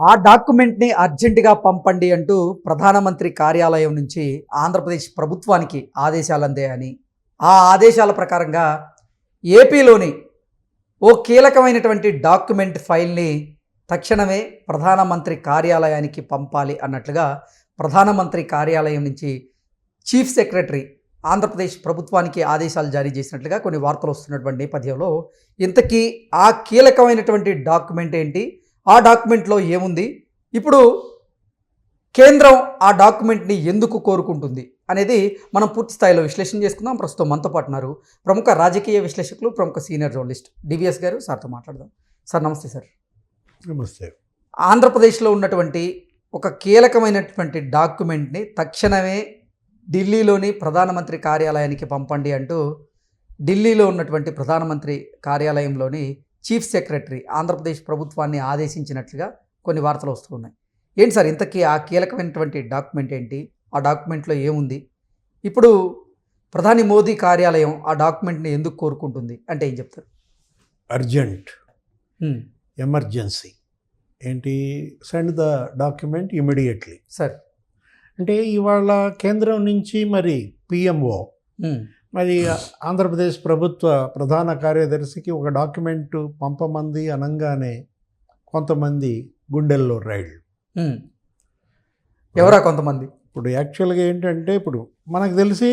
ఆ డాక్యుమెంట్ని అర్జెంటుగా పంపండి అంటూ ప్రధానమంత్రి కార్యాలయం నుంచి ఆంధ్రప్రదేశ్ ప్రభుత్వానికి ఆదేశాలు అందాయని. ఆ ఆదేశాల ప్రకారంగా ఏపీలోని ఓ కీలకమైనటువంటి డాక్యుమెంట్ ఫైల్ని తక్షణమే ప్రధానమంత్రి కార్యాలయానికి పంపాలి అన్నట్లుగా ప్రధానమంత్రి కార్యాలయం నుంచి చీఫ్ సెక్రటరీ ఆంధ్రప్రదేశ్ ప్రభుత్వానికి ఆదేశాలు జారీ చేసినట్లుగా కొన్ని వార్తలు వస్తున్నటువంటి నేపథ్యంలో ఇంతకీ ఆ కీలకమైనటువంటి డాక్యుమెంట్ ఏంటి? ఆ డాక్యుమెంట్లో ఏముంది? ఇప్పుడు కేంద్రం ఆ డాక్యుమెంట్ని ఎందుకు కోరుకుంటుంది అనేది మనం పూర్తి స్థాయిలో విశ్లేషణ చేసుకుందాం. ప్రస్తుతం మనతో పాటు ఉన్నారు ప్రముఖ రాజకీయ విశ్లేషకులు ప్రముఖ సీనియర్ జర్నలిస్ట్ డివిఎస్ గారు. సార్తో మాట్లాడదాం. సార్ నమస్తే సార్. నమస్తే. ఆంధ్రప్రదేశ్లో ఉన్నటువంటి ఒక కీలకమైనటువంటి డాక్యుమెంట్ని తక్షణమే ఢిల్లీలోని ప్రధానమంత్రి కార్యాలయానికి పంపండి అంటూ ఢిల్లీలో ఉన్నటువంటి ప్రధానమంత్రి కార్యాలయంలోని చీఫ్ సెక్రటరీ ఆంధ్రప్రదేశ్ ప్రభుత్వాన్ని ఆదేశించినట్లుగా కొన్ని వార్తలు వస్తూ ఉన్నాయి. ఏంటి సార్ ఇంతకీ ఆ కీలకమైనటువంటి డాక్యుమెంట్ ఏంటి? ఆ డాక్యుమెంట్లో ఏముంది? ఇప్పుడు ప్రధాని మోదీ కార్యాలయం ఆ డాక్యుమెంట్ని ఎందుకు కోరుకుంటుంది? అంటే ఏం చెప్తారు? అర్జెంట్. ఎమర్జెన్సీ. ఏంటి? Send the document immediately. Sir. అంటే ఇవాళ కేంద్రం నుంచి మరి పిఎంఓ మరి ఆంధ్రప్రదేశ్ ప్రభుత్వ ప్రధాన కార్యదర్శికి ఒక డాక్యుమెంట్ పంపమంది అనగానే కొంతమంది గుండెల్లో రైళ్ళు. ఎవరా కొంతమంది? ఇప్పుడు యాక్చువల్గా ఏంటంటే ఇప్పుడు మనకు తెలిసి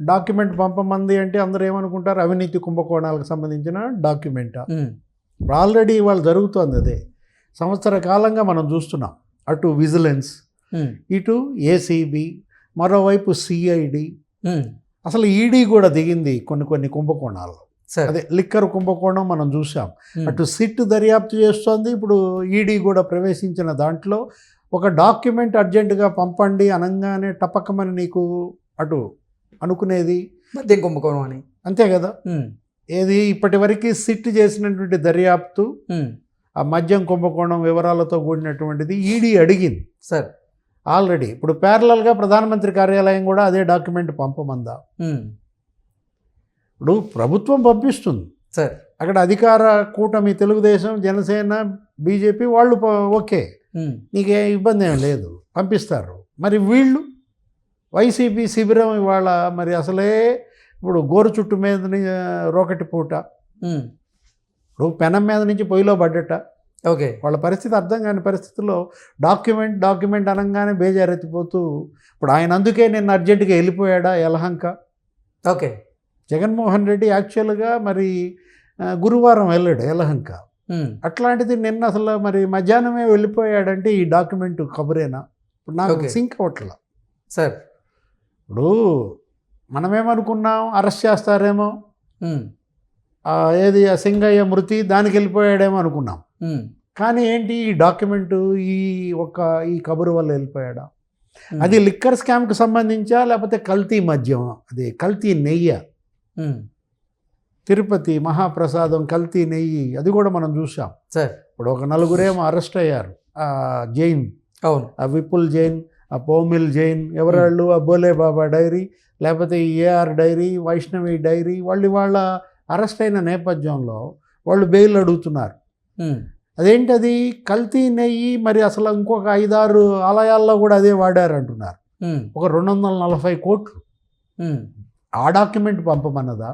డాక్యుమెంట్ పంపమంది అంటే అందరూ ఏమనుకుంటారు? అవినీతి కుంభకోణాలకు సంబంధించిన డాక్యుమెంటా? ఆల్రెడీ ఇవాళ జరుగుతోంది అదే. సంవత్సర కాలంగా మనం చూస్తున్నాం. అటు విజిలెన్స్ ఇటు ఏసీబీ మరోవైపు సిఐడి. అసలు ఈడీ కూడా దిగింది కొన్ని కొన్ని కుంభకోణాలు సార్. అదే లిక్కర్ కుంభకోణం మనం చూసాం అటు సిట్ దర్యాప్తు చేస్తోంది. ఇప్పుడు ఈడీ కూడా ప్రవేశించిన దాంట్లో ఒక డాక్యుమెంట్ అర్జెంటుగా పంపండి అనగానే టపకమని నీకు అటు అనుకునేది. మద్యం కుంభకోణం అని. అంతే కదా? ఏది ఇప్పటివరకు సిట్ చేసినటువంటి దర్యాప్తు. ఆ మద్యం కుంభకోణం వివరాలతో కూడినటువంటిది ఈడీ అడిగింది. సార్. ఆల్రెడీ. ఇప్పుడు ప్యారలల్గా ప్రధానమంత్రి కార్యాలయం కూడా అదే డాక్యుమెంట్ పంపమందా. ఇప్పుడు ప్రభుత్వం పంపిస్తుంది. సార్. అక్కడ అధికార కూటమి తెలుగుదేశం జనసేన బీజేపీ వాళ్ళు ఓకే. నీకే ఇబ్బంది ఏం లేదు. పంపిస్తారు. మరి వీళ్ళు? వైసీపీ శిబిరం ఇవాళ మరి అసలే ఇప్పుడు గోరు చుట్టు మీద రోకటి పూట. ఇప్పుడు పెనం మీద నుంచి పొయ్యిలో పడ్డట. ఓకే. వాళ్ళ పరిస్థితి అర్థం కాని పరిస్థితుల్లో డాక్యుమెంట్ డాక్యుమెంట్ అనగానే బేజారెత్తిపోతూ ఇప్పుడు ఆయన అందుకే నిన్న అర్జెంటుగా వెళ్ళిపోయాడా యలహంక ఓకే. జగన్మోహన్ రెడ్డి యాక్చువల్గా మరి గురువారం వెళ్ళాడు యలహంక హ్మ్, అట్లాంటిది నిన్న అసలు మరి మధ్యాహ్నమే వెళ్ళిపోయాడంటే ఈ డాక్యుమెంట్ కబురేనా? ఇప్పుడు నాకు. సింక్ అవ్వట్లా. సార్. ఇప్పుడు మనమేమనుకున్నాం అరెస్ట్ చేస్తారేమో? ఏది సింగయ్య మృతి దానికి వెళ్ళిపోయాడేమో అనుకున్నాం. కానీ ఏంటి ఈ డాక్యుమెంట్ ఈ ఒక ఈ కబురు వల్ల వెళ్ళిపోయాడా? హ్మ్. అది లిక్కర్ స్కామ్కి సంబంధించా? లేకపోతే కల్తీ మద్యం? అది కల్తీ నెయ్యి? హ్మ్, తిరుపతి మహాప్రసాదం కల్తీ నెయ్యి అది కూడా మనం చూసాం సార్ ఇప్పుడు ఒక నలుగురేమో అరెస్ట్ అయ్యారు. ఆ జైన్. అవును. ఆ విపుల్ జైన్ ఆ పౌమిల్ జైన్ ఎవరాళ్ళు? ఆ బోలే బాబా డైరీ లేకపోతే ఈ ఏఆర్ డైరీ వైష్ణవి డైరీ వాళ్ళు వాళ్ళ అరెస్ట్ అయిన నేపథ్యంలో వాళ్ళు బెయిల్ అడుగుతున్నారు. అదేంటది? కల్తీ నెయ్యి మరి అసలు ఇంకొక ఐదారు ఆలయాల్లో కూడా అదే వాడారు అంటున్నారు ఒక రెండు వందల నలభై కోట్లు. ఆ డాక్యుమెంట్ పంపమన్నదా?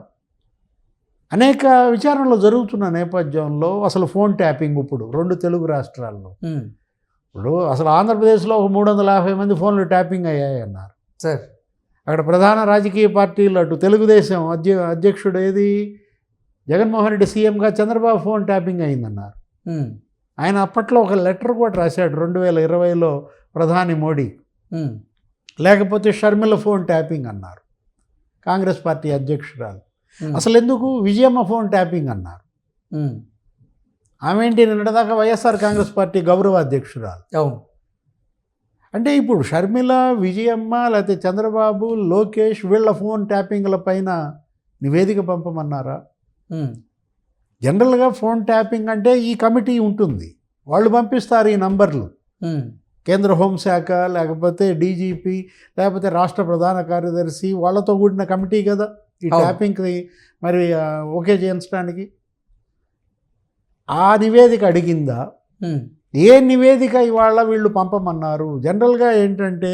అనేక విచారణలు జరుగుతున్న నేపథ్యంలో అసలు ఫోన్ ట్యాపింగ్ ఇప్పుడు రెండు తెలుగు రాష్ట్రాల్లో. ఇప్పుడు అసలు ఆంధ్రప్రదేశ్లో ఒక మూడు వందల యాభై మంది ఫోన్లు ట్యాపింగ్ అయ్యాయి అన్నారు సార్. అక్కడ ప్రధాన రాజకీయ పార్టీలు అటు తెలుగుదేశం అధ్య అధ్యక్షుడు ఏది జగన్మోహన్ రెడ్డి సీఎంగా చంద్రబాబు ఫోన్ ట్యాపింగ్ అయిందన్నారు. ఆయన అప్పట్లో ఒక లెటర్ కూడా రాశాడు రెండు వేల ఇరవైలో ప్రధాని మోడీ. లేకపోతే షర్మిల ఫోన్ ట్యాపింగ్ అన్నారు. కాంగ్రెస్ పార్టీ అధ్యక్షురాలు. అసలు ఎందుకు విజయమ్మ ఫోన్ ట్యాపింగ్ అన్నారు? హ్మ్. ఆమె ఏంటి నిన్నటిదాకా వైఎస్ఆర్ కాంగ్రెస్ పార్టీ గౌరవ అధ్యక్షురాలు? అవును. అంటే ఇప్పుడు షర్మిల విజయమ్మ లేకపోతే చంద్రబాబు లోకేష్ వీళ్ళ ఫోన్ ట్యాపింగ్ల పైన నివేదిక పంపమన్నారా? జనరల్గా ఫోన్ ట్యాపింగ్ అంటే ఈ కమిటీ ఉంటుంది. వాళ్ళు పంపిస్తారు ఈ నంబర్లు. కేంద్ర హోంశాఖ లేకపోతే డీజీపీ లేకపోతే రాష్ట్ర ప్రధాన కార్యదర్శి వాళ్ళతో కూడిన కమిటీ కదా ఈ అవును. ట్యాపింగ్కి మరి ఓకే చేయించడానికి? ఆ నివేదిక అడిగిందా? ఏ నివేదిక ఇవాళ వీళ్ళు పంపమన్నారు? జనరల్గా ఏంటంటే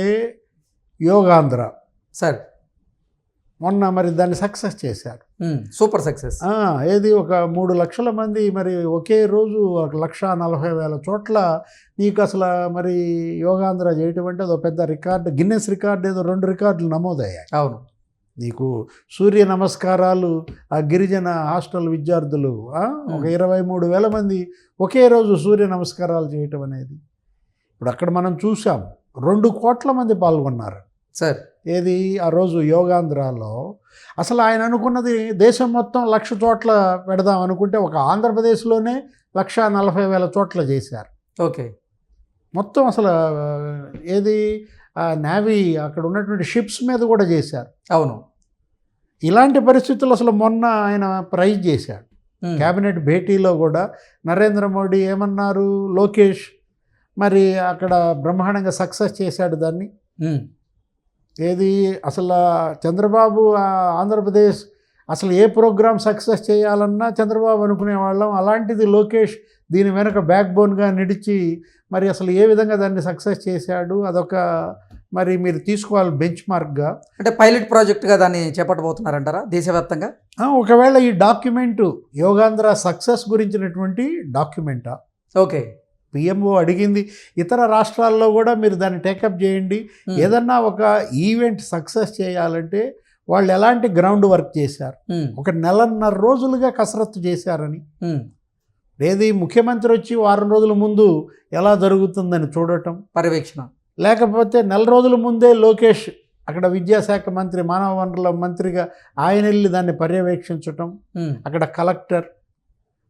యోగాంధ్ర. సార్. మొన్న మరి దాన్ని సక్సెస్ చేశారు. సూపర్ సక్సెస్ ఆ, ఏది ఒక మూడు లక్షల మంది మరి ఒకే రోజు ఒక లక్ష నలభై వేల చోట్ల నీకు అసలు మరి యోగాంధ్ర చేయటం అంటే అదో పెద్ద రికార్డు గిన్నెస్ రికార్డు ఏదో రెండు రికార్డులు నమోదయ్యాయి. అవును. నీకు సూర్య నమస్కారాలు ఆ గిరిజన హాస్టల్ విద్యార్థులు ఒక ఇరవై మూడు వేల మంది ఒకే రోజు సూర్య నమస్కారాలు చేయటం అనేది. ఇప్పుడు అక్కడ మనం చూసాం రెండు కోట్ల మంది పాల్గొన్నారు. సార్. ఏది? ఆ రోజు యోగాంధ్రాలో అసలు ఆయన అనుకున్నది దేశం మొత్తం లక్ష చోట్ల పెడదాం అనుకుంటే ఒక ఆంధ్రప్రదేశ్లోనే లక్ష నలభై వేల చోట్ల చేశారు. ఓకే. మొత్తం అసలు ఏది? నేవీ అక్కడ ఉన్నటువంటి షిప్స్ మీద కూడా చేశారు. అవును. ఇలాంటి పరిస్థితులు అసలు మొన్న ఆయన ప్రైజ్ చేశాడు. క్యాబినెట్ భేటీలో కూడా నరేంద్ర మోడీ ఏమన్నారు? లోకేష్ మరి అక్కడ బ్రహ్మాండంగా సక్సెస్ చేశాడు దాన్ని. ఏది? అసలు చంద్రబాబు ఆంధ్రప్రదేశ్ అసలు ఏ ప్రోగ్రామ్ సక్సెస్ చేయాలన్నా చంద్రబాబు అనుకునే వాళ్ళం అలాంటిది లోకేష్ దీని వెనక బ్యాక్ బోన్గా నిడిచి మరి అసలు ఏ విధంగా దాన్ని సక్సెస్ చేశాడు? అదొక మరి మీరు తీసుకోవాలి బెంచ్ మార్క్గా. అంటే పైలట్ ప్రాజెక్ట్గా దాన్ని చేపట్టబోతున్నారంటారా దేశవ్యాప్తంగా? ఒకవేళ ఈ డాక్యుమెంటు యోగాంధ్ర సక్సెస్ గురించినటువంటి డాక్యుమెంటా? ఓకే. పిఎంఓ అడిగింది. ఇతర రాష్ట్రాల్లో కూడా మీరు దాన్ని టేకప్ చేయండి. ఏదన్నా ఒక ఈవెంట్ సక్సెస్ చేయాలంటే వాళ్ళు ఎలాంటి గ్రౌండ్ వర్క్ చేశారు? ఒక నెలన్నర రోజులుగా కసరత్తు చేశారని. ఏది ముఖ్యమంత్రి వచ్చి వారం రోజుల ముందు ఎలా జరుగుతుందని చూడటం. పర్యవేక్షణ. లేకపోతే నెల రోజుల ముందే లోకేష్ అక్కడ విద్యాశాఖ మంత్రి మానవ వనరుల మంత్రిగా ఆయన వెళ్ళి దాన్ని పర్యవేక్షించటం. అక్కడ కలెక్టర్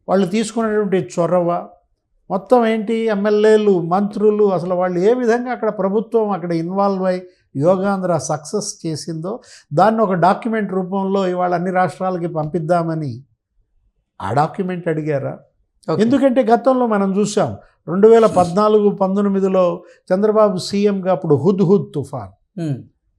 వాళ్ళు తీసుకున్నటువంటి చొరవ మొత్తం ఏంటి? ఎమ్మెల్యేలు మంత్రులు అసలు వాళ్ళు ఏ విధంగా అక్కడ ప్రభుత్వం అక్కడ ఇన్వాల్వ్ అయి యోగాంధ్ర సక్సెస్ చేసిందో దాన్ని ఒక డాక్యుమెంట్ రూపంలో ఇవాళ అన్ని రాష్ట్రాలకి పంపిద్దామని ఆ డాక్యుమెంట్ అడిగారా. ఎందుకంటే గతంలో మనం చూసాం రెండు వేల పద్నాలుగు పంతొమ్మిదిలో చంద్రబాబు సీఎంగా అప్పుడు హుద్ హుద్ తుఫాన్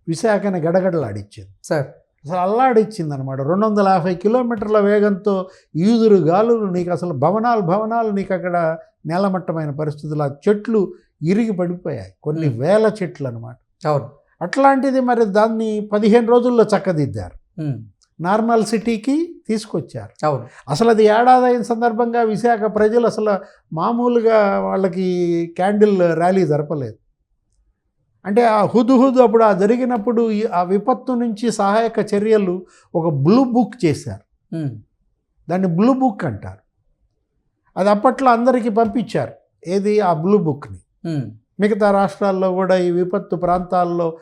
విశాఖని గడగడలాడిచ్చింది సార్. అసలు అల్లాడిచ్చింది అనమాట రెండు వందల యాభై కిలోమీటర్ల వేగంతో ఈదురు గాలులు నీకు అసలు భవనాలు భవనాలు నీకు అక్కడ నేలమట్టమైన పరిస్థితులు. ఆ చెట్లు ఇరిగి పడిపోయాయి. కొన్ని. వేల చెట్లు అనమాట అవును. అట్లాంటిది మరి దాన్ని పదిహేను రోజుల్లో చక్కదిద్దారు. నార్మల్ సిటీకి తీసుకొచ్చారు. అవును. అసలు అది ఏడాది అయిన సందర్భంగా విశాఖ ప్రజలు అసలు మామూలుగా వాళ్ళకి క్యాండిల్ ర్యాలీ జరపలేదు. అంటే ఆ హుదు హుదు అప్పుడు ఆ జరిగినప్పుడు ఆ విపత్తు నుంచి సహాయక చర్యలు ఒక బ్లూ బుక్ చేశారు. దాన్ని బ్లూ బుక్ అంటారు. అది అప్పట్లో అందరికీ పంపించారు. ఏది? ఆ బ్లూ బుక్ని. మిగతా రాష్ట్రాల్లో కూడా ఈ విపత్తు ప్రాంతాల్లో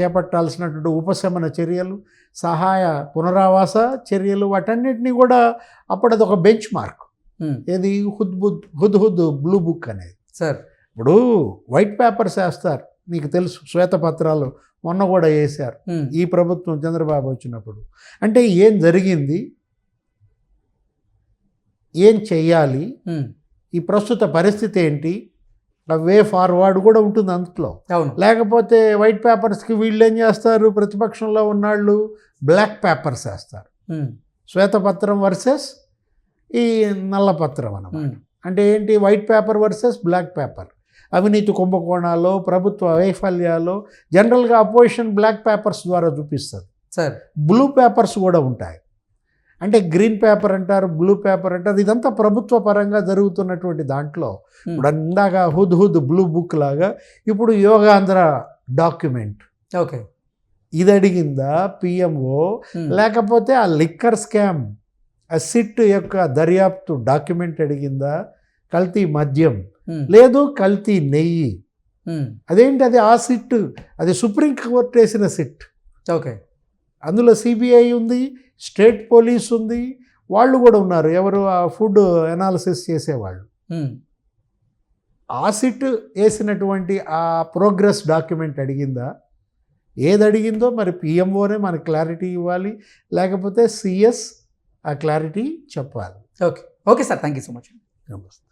చేపట్టాల్సినటువంటి ఉపశమన చర్యలు సహాయ పునరావాస చర్యలు వాటన్నిటిని కూడా అప్పుడు అది ఒక బెంచ్ మార్క్. ఏది? హుద్ బుద్ హుద్ హుద్ బ్లూ బుక్ అనేది. సార్. ఇప్పుడు వైట్ పేపర్స్ వేస్తారు నీకు తెలుసు శ్వేతపత్రాలు మొన్న కూడా వేశారు. ఈ ప్రభుత్వం చంద్రబాబు వచ్చినప్పుడు. అంటే ఏం జరిగింది? ఏం చెయ్యాలి? ఈ ప్రస్తుత పరిస్థితి ఏంటి? వే ఫార్వర్డ్ కూడా ఉంటుంది అందులో. అవును. లేకపోతే వైట్ పేపర్స్కి వీళ్ళు ఏం చేస్తారు? ప్రతిపక్షంలో ఉన్నాళ్ళు బ్లాక్ పేపర్స్ వేస్తారు. శ్వేతపత్రం వర్సెస్ ఈ నల్లపత్రం అన్నమాట. ఉమ్, అంటే ఏంటి? White paper versus black paper. అవినీతి కుంభకోణాలు ప్రభుత్వ వైఫల్యాలు జనరల్గా అపోజిషన్ బ్లాక్ పేపర్స్ ద్వారా చూపిస్తుంది. సార్. బ్లూ పేపర్స్ కూడా ఉంటాయి. అంటే గ్రీన్ పేపర్ అంటారు బ్లూ పేపర్ అంటారు ఇదంతా ప్రభుత్వ పరంగా జరుగుతున్నటువంటి దాంట్లో ఇప్పుడు ఇందాక హుద్ హుద్ బ్లూ బుక్ లాగా ఇప్పుడు యోగాంధ్ర డాక్యుమెంట్. ఓకే. ఇది అడిగిందా పిఎంఓ? లేకపోతే ఆ లిక్కర్ స్కామ్ ఆ సిట్ యొక్క దర్యాప్తు డాక్యుమెంట్ అడిగిందా? కల్తీ మద్యం. లేదు కల్తీ నెయ్యి. ఉమ్, అదేంటి? అది ఆ సిట్. అది సుప్రీం కోర్ట్ వేసిన సిట్. ఓకే అందులో సిబిఐ ఉంది స్టేట్ పోలీస్ ఉంది వాళ్ళు కూడా ఉన్నారు. ఎవరు? ఆ ఫుడ్ అనాలిసిస్ చేసేవాళ్ళు. ఉమ్, ఆ సిట్ వేసినటువంటి ఆ ప్రోగ్రెస్ డాక్యుమెంట్ అడిగిందా? ఏది అడిగిందో మరి పిఎంఓనే మనకు క్లారిటీ ఇవ్వాలి. లేకపోతే సిఎస్ ఆ క్లారిటీ చెప్పాలి. Okay okay sir thank you so much నమస్తే.